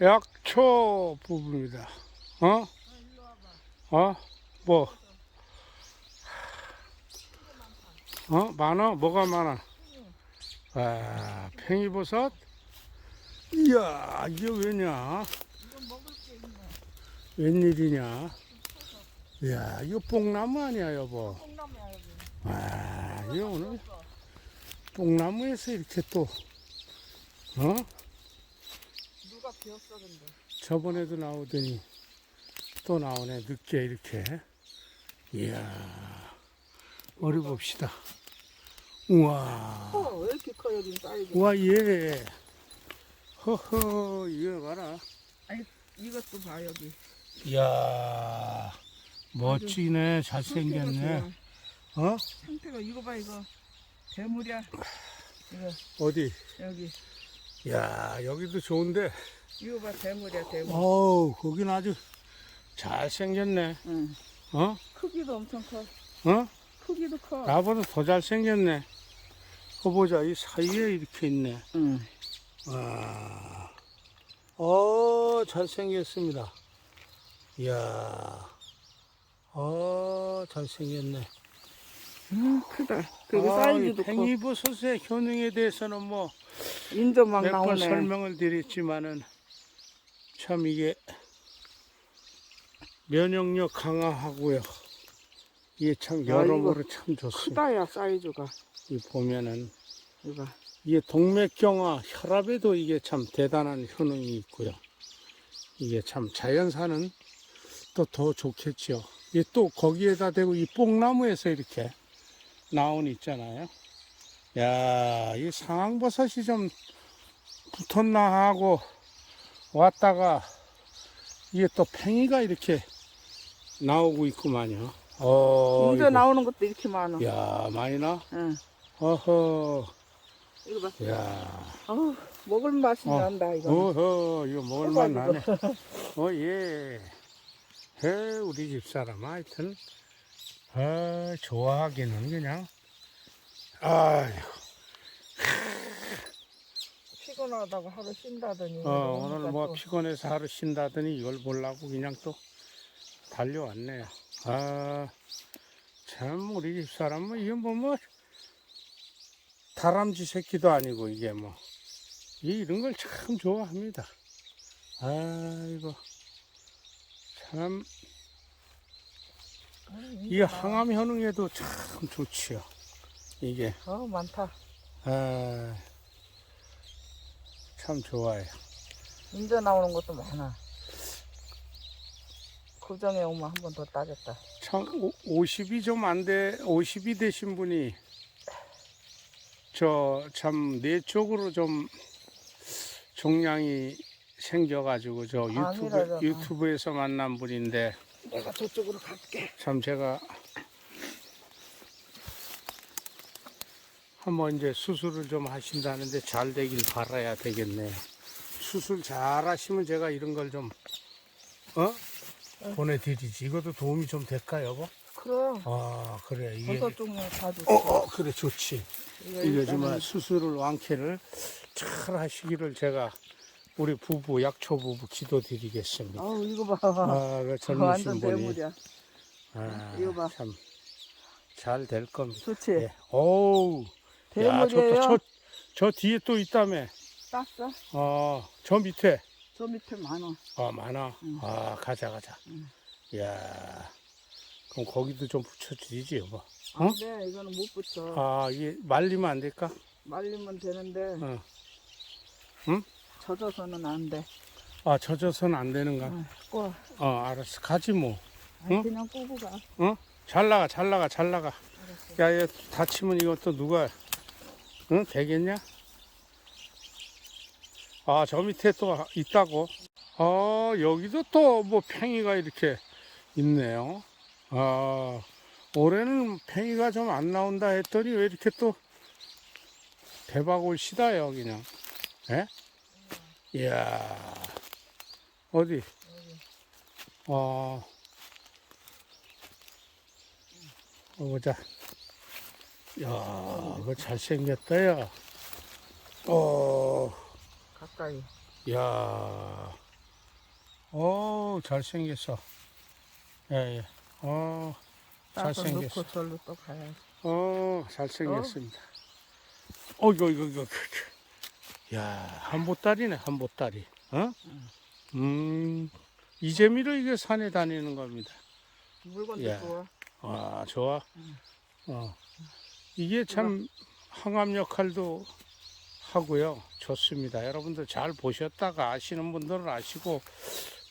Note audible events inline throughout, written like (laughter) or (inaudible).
약초 부부입니다. 어? 어? 뭐? 어? 많아? 뭐가 많아? 아, 팽이버섯? 이야, 이게 왜냐? 웬일이냐? 이야, 이거 뽕나무 아니야, 여보? 아, 이거 오늘 뽕나무에서 이렇게 또, 어? 비웠어 근데. 저번에도 나오더니 또 나오네 늦게 이렇게 이야 머리 봅시다 우와 어, 왜 이렇게 커 여기 사이즈? 우와 예 허허 이거 봐라 이것도 봐 여기. 이야 멋지네 잘생겼네. 어 상태가 이거 봐 이거. 대물이야. 이거 어디 여기. 야 여기도 좋은데 이거 봐 대물이야 대물. 어우 거긴 아주 잘생겼네 응. 어 크기도 엄청 커. 어? 크기도 커. 나보다 더 잘생겼네 거 보자 이 사이에 이렇게 있네 응. 와, 어, 잘생겼습니다. 이야, 어, 잘생겼네. 음, 크다. 그리고 아, 사이즈도 이 팽이버섯의 효능에 대해서는 뭐, 커. 인조 막몇번 나오네. 설명을 드렸지만은, 참 이게, 면역력 강화하고요. 이게 참 야, 여러모로 참 좋습니다. 크다야 사이즈가. 이 보면은, 이거. 이게 동맥경화, 혈압에도 이게 참 대단한 효능이 있고요. 이게 참 자연산은 또더 좋겠죠. 이게 또 거기에다 대고 이 뽕나무에서 이렇게 나온 있잖아요. 야, 이 상황버섯이 좀 붙었나 하고 왔다가 이게 또 팽이가 이렇게 나오고 있구만요. 어, 인조 이거. 나오는 것도 이렇게 많아. 야, 많이 나? 응. 어허, 이거 봐. 야. 어우, 먹을 맛이 어. 난다 이거. 어허, 이거 먹을만 나네. 커가지고. 어, 예. 해, 우리 집사람, 하여튼, 아, 좋아하기는 그냥, 아휴, 피곤하다고 하루 쉰다더니. 어, 오늘 오니까 뭐또 피곤해서 하루 쉰다더니 이걸 보려고 그냥 또 달려왔네요. 아, 참, 우리 집사람은 이게 뭐, 뭐, 다람쥐 새끼도 아니고 이게 뭐, 이- 이런 걸 참 좋아합니다. 아이고, 참, 이 항암 효능에도 참 좋지요. 이게, 어 많다. 아, 참 좋아요. 인조 나오는 것도 많아. 고정에 오면 한 번 더 따겠다. 참 50이 좀 안 돼, 50이 되신 분이 저 참 내 쪽으로 좀 종량이 생겨가지고 저 유튜브 아니라잖아. 유튜브에서 만난 분인데 내가 저쪽으로 갈게. 참 제가 한번 이제 수술을 좀 하신다는데 잘 되길 바라야 되겠네요. 수술 잘 하시면 제가 이런 걸 좀 어? 보내드리지. 이것도 도움이 좀 될까요, 여보? 그럼 아, 그래. 이게 버섯 종류 다 줬어. 어, 어, 그래, 좋지. 이거 이게 정말 수술을 완쾌를 잘 하시기를 제가 우리 부부, 약초 부부 기도드리겠습니다. 아우 이거 봐. 아, 그 젊으신 분이. 대물이야. 아, 이거 봐. 참, 잘 될 겁니다. 좋지. 예. 오우. 야, 저, 대물이에요. 저, 저 뒤에 또 있다며. 땄어? 아, 저 밑에. 저 밑에 많아. 아, 많아. 응. 아, 가자, 가자. 응. 야 그럼 거기도 좀 붙여주지, 여보. 어? 안돼 이거는 못 붙여. 아, 이게 말리면 안 될까? 말리면 되는데 어. 젖어서는 안 돼. 아, 젖어서는 안 되는가? 어, 꼬아. 어, 알았어. 가지 뭐. 아니, 응? 그냥 꼬고 가. 잘 나가, 잘 나가, 잘 나가. 야, 얘 다치면 이것도 누가, 응? 되겠냐? 아, 저 밑에 또 있다고? 아, 여기도 또 뭐 팽이가 이렇게 있네요. 아, 올해는 팽이가 좀 안 나온다 했더니 왜 이렇게 또 대박 올 시다요, 그냥. 예? 이야, 어디? 어, 어, 보자. 야, 그거 잘생겼다, 야. 어, 가까이. 야. 어, 잘생겼어. 예, 예. 어, 따서 잘생겼어. 절로 또 가야지. 어, 잘생겼습니다. 어, 이거, 이거, 이거. 이거. 야, 한보따리네, 한보따리. 어? 음, 이 재미로 이게 산에 다니는 겁니다. 물건도 야. 좋아. 아, 좋아. 응. 어. 이게 참 항암 역할도 하고요. 좋습니다. 여러분들 잘 보셨다가 아시는 분들은 아시고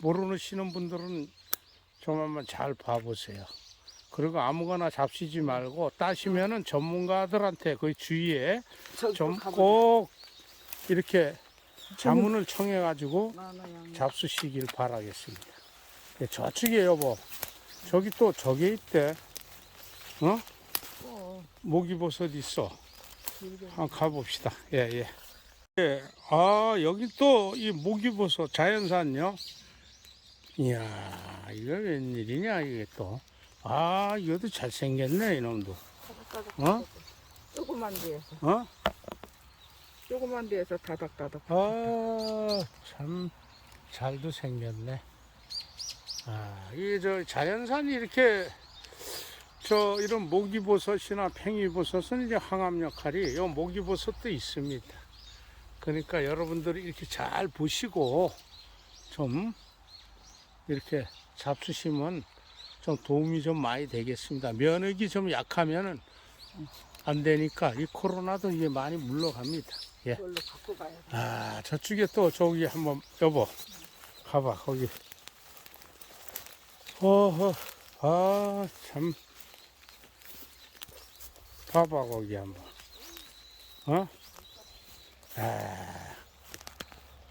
모르시는 분들은 좀 한번 잘 봐보세요. 그리고 아무거나 잡수지 말고 따시면은 전문가들한테 그 주위에 좀 꼭 이렇게 자문을 청해 가지고. 잡수시길 바라겠습니다. 예, 저쪽에 여보, 저기 또 저게 있대. 어? 어, 모기버섯 있어. 한번 가봅시다. 예, 예. 예, 아, 여기 또 이 모기버섯 자연산요. 이야, 이거 웬일이냐, 이게 또. 아, 이것도 잘생겼네, 이놈도. 어? 조그만 데에서 어? 조그만 데에서 다닥다닥. 아, 참, 잘도 생겼네. 아, 이게 저 자연산이 이렇게, 저, 이런 모기버섯이나 팽이버섯은 이제 항암 역할이, 요 모기버섯도 있습니다. 그러니까 여러분들이 이렇게 잘 보시고, 좀, 이렇게 잡수시면 좀 도움이 좀 많이 되겠습니다. 면역이 좀 약하면은 안 되니까 이 코로나도 이게 많이 물러갑니다. 예. 아, 저쪽에 또 저기 한번 여보 가봐 거기. 어허, 아 참. 봐봐 거기 한번. 어? 아,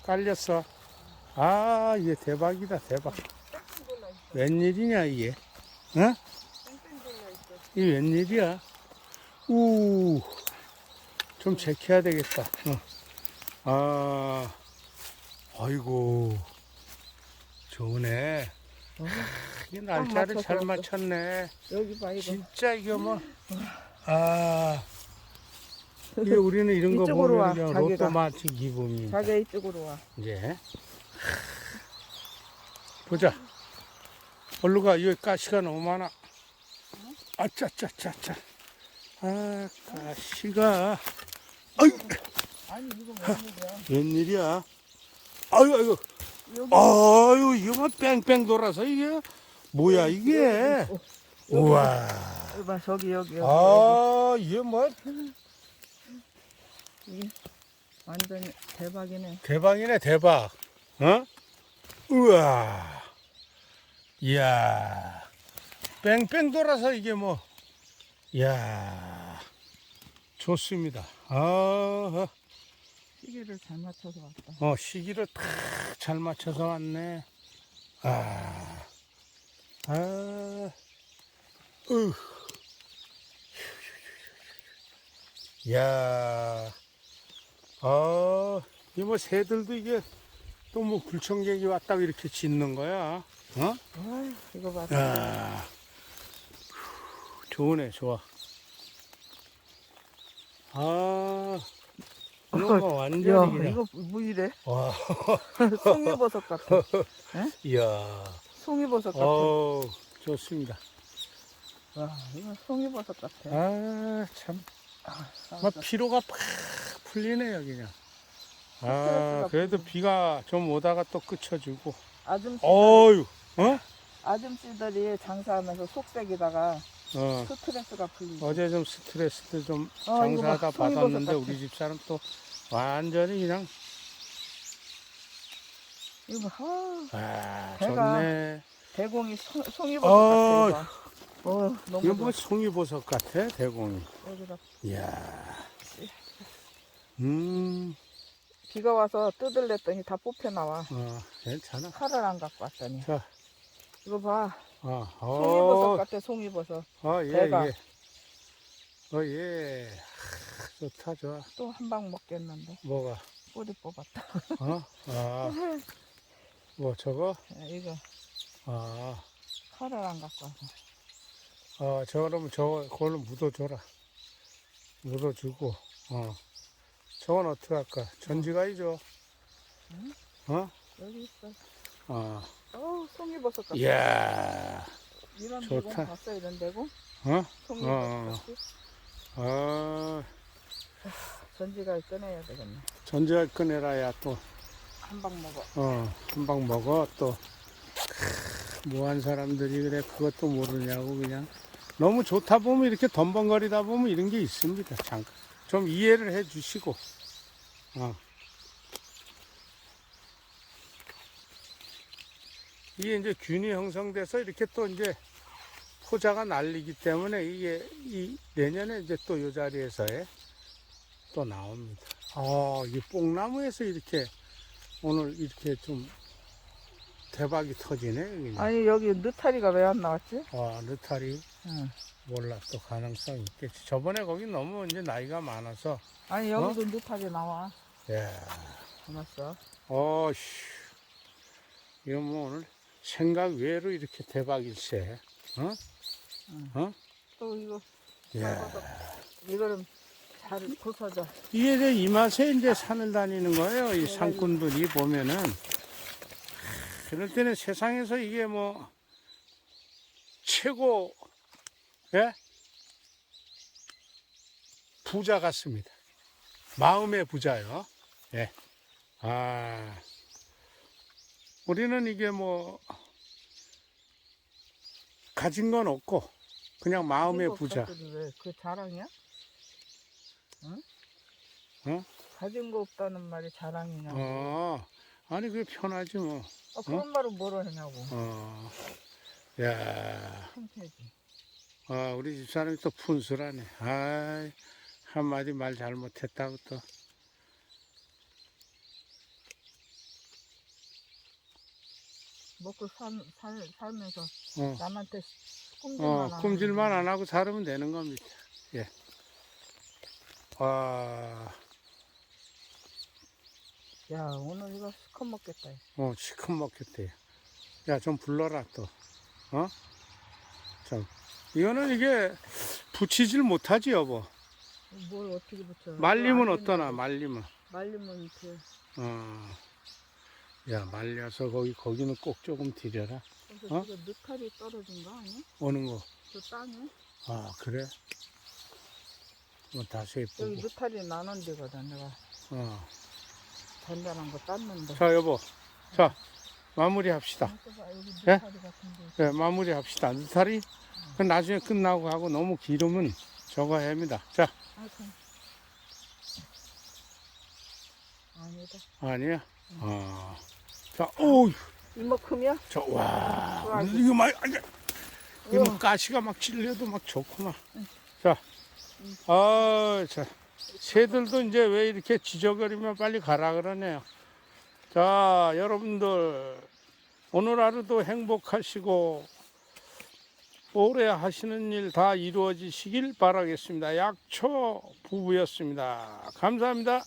깔렸어. 아, 이게 대박이다 대박. 웬일이냐 이게? 어? 이 웬일이야? 우, 좀 제껴야 되겠다. 어. 아, 아이고, 좋네. 어, 이게 날짜를 잘 맞췄네. 여기 봐 이거. 진짜 이게 뭐, 아, 이게 우리는 이런 거 이쪽으로 와, 보면 그냥 자기가. 로또 맞힌 기분입니다. 자기 이쪽으로 와. 이제 보자. 얼른 가. 여기 가시가 너무 많아. 아짜짜짜짜. 아, 가시가. 아이, 아니 이거 웬일이야? 웬일이야? 아유, 아유, 아유, 이거 뭐 뺑뺑 돌아서 이게 뭐야 이게? 어, 우와. 봐 저기 여기 여기. 아, 이게 뭐 여기. 완전히 대박이네. 대박이네 대박. 어? 우와. 이야. 뺑뺑 돌아서 이게 뭐. 이야. 좋습니다. 아, 시계를 잘 맞춰서 왔다. 어, 시기를 탁 잘 맞춰서 왔네. 아, 아, 으. 이 야. 아, 이뭐 새들도 이게 또 뭐 굴청객이 왔다고 이렇게 짖는 거야. 어? 아, 이거 봐. 아, 좋으네, 좋아. 아, 이런 거 야, 완전히 그냥. 이거 뭐 이래? 와, (laughs) 송이버섯 같아. 이야. 송이버섯 같아. 어우, 좋습니다. 와, 이거 송이버섯 같아. 아, 참. 아, 막 피로가 팍 풀리네요, 그냥. 아, 그래도. 비가 좀 오다가 또 그쳐주고. 아줌씨, 어유, 어? 아줌씨들이 장사하면서 속색이다가 어. 스트레스가 풀리지. 어제 좀 스트레스도 좀 어, 장사하다 막 송이버섯 받았는데 같아. 우리 집 사람 또 완전히 그냥 이거 아, 아 배가 좋네. 대공이 송, 송이버섯 어, 같아. 이거. 어, 너무 이거. 뭐 송이버섯 같아 대공이. 여기다 이야. 음, 비가 와서 뜯을랬더니 다 뽑혀 나와. 어 괜찮아. 칼을 안 갖고 왔더니. 자, 이거 봐. 어, 송이버섯 어, 같아, 송이버섯. 어, 예, 배가. 예. 어, 예. 하, 좋다, 좋아. 또 한 방 먹겠는데. 뭐가? 꼬리 뽑았다. 어? 아, (laughs) 뭐 저거? 이거 아, 칼을 안 갖고 와서. 어, 저거는 저거 그걸로 묻어줘라. 묻어주고, 어. 저건 어떻게 할까? 전지가이죠. 응? 어? 여기 있어. 어, 어, 송이버섯 같아. 이야, 이런 좋다. 데고 봤어 이런 데고. 어? 송이버섯 어. 같이. 어, 전지가 꺼내야 되겠네. 전자 꺼내라야 또, 한 방 먹어. 어, 한 방 먹어 또. 크, 뭐한 사람들이 그래 그것도 모르냐고 그냥 너무 좋다 보면 이렇게 덤벙거리다 보면 이런 게 있습니다. 잠깐 좀 이해를 해 주시고. 어. 이게 이제 균이 형성돼서 이렇게 또 이제 포자가 날리기 때문에 이게 이 내년에 이제 또 이 자리에서에 또 나옵니다. 아, 이 뽕나무에서 이렇게 오늘 이렇게 좀 대박이 터지네. 그냥. 아니 여기 느타리가 왜 안 나왔지? 와, 느타리 응. 몰라 또 가능성 있겠지. 저번에 거기 너무 이제 나이가 많아서 아니 여기도 느타리 나와. 예. 고맙어. 어씨. 이거 뭐 오늘 생각 외로 이렇게 대박일세. 어? 응. 어? 또 이거 예. 이거는 잘 부서져. 이게 이제 이 맛에 이제 산을 다니는 거예요. 이 산꾼들이 보면은. 그럴 때는 세상에서 이게 뭐, 최고, 예? 부자 같습니다. 마음의 부자요. 예. 아. 우리는 이게 뭐, 가진 건 없고, 그냥 마음의 부자. 그 자랑이야? 응? 어? 가진 거 없다는 말이 자랑이냐고. 어, 아니 그게 편하지 뭐. 아, 그런 말은 뭐로 하냐고. 어, 야, 창피하지. 아, 우리 집사람이 또 푼수라네. 아, 한마디 말 잘못했다고 또. 먹고 살, 살, 살면서 어, 남한테 꿈질만 어, 안 꿈질만 안 하고 살으면 되는 겁니다. 예. 아, 야 오늘 이거 스컷 먹겠다. 어, 시큰 먹겠대. 야, 좀 불러라 또. 어? 참, 이거는 이게 붙이질 못하지 여보. 뭘 어떻게 붙여? 말리면 이거 안 어떠나? 말리면. 말리면 이렇게 어. 야, 말려서 거기, 거기는 꼭 조금 들여라. 그래서 어? 지금 느타리 떨어진 거 아니야? 오는 거. 저 땅에 아, 그래? 뭐 다시 여기 예쁘고. 느타리 나는 데거든 내가 어. 단단한 거 땄는데. 자, 여보. 자, 마무리 합시다. 아, 예? 느타리 같은데. 네, 마무리 합시다. 느타리? 그 나중에 끝나고 하고 너무 길으면 저거 합니다. 자, 아, 참. 아니다. 아니야. 어. 자, 오우, 이만큼이야? 저, 와. 이거 막, 아니, 이거 뭐 우와. 가시가 막 찔려도 막 좋구만. 자, 아, 자. 새들도 이제 왜 이렇게 지저거리면 빨리 가라 그러네요. 자, 여러분들, 오늘 하루도 행복하시고, 올해 하시는 일 다 이루어지시길 바라겠습니다. 약초 부부였습니다. 감사합니다.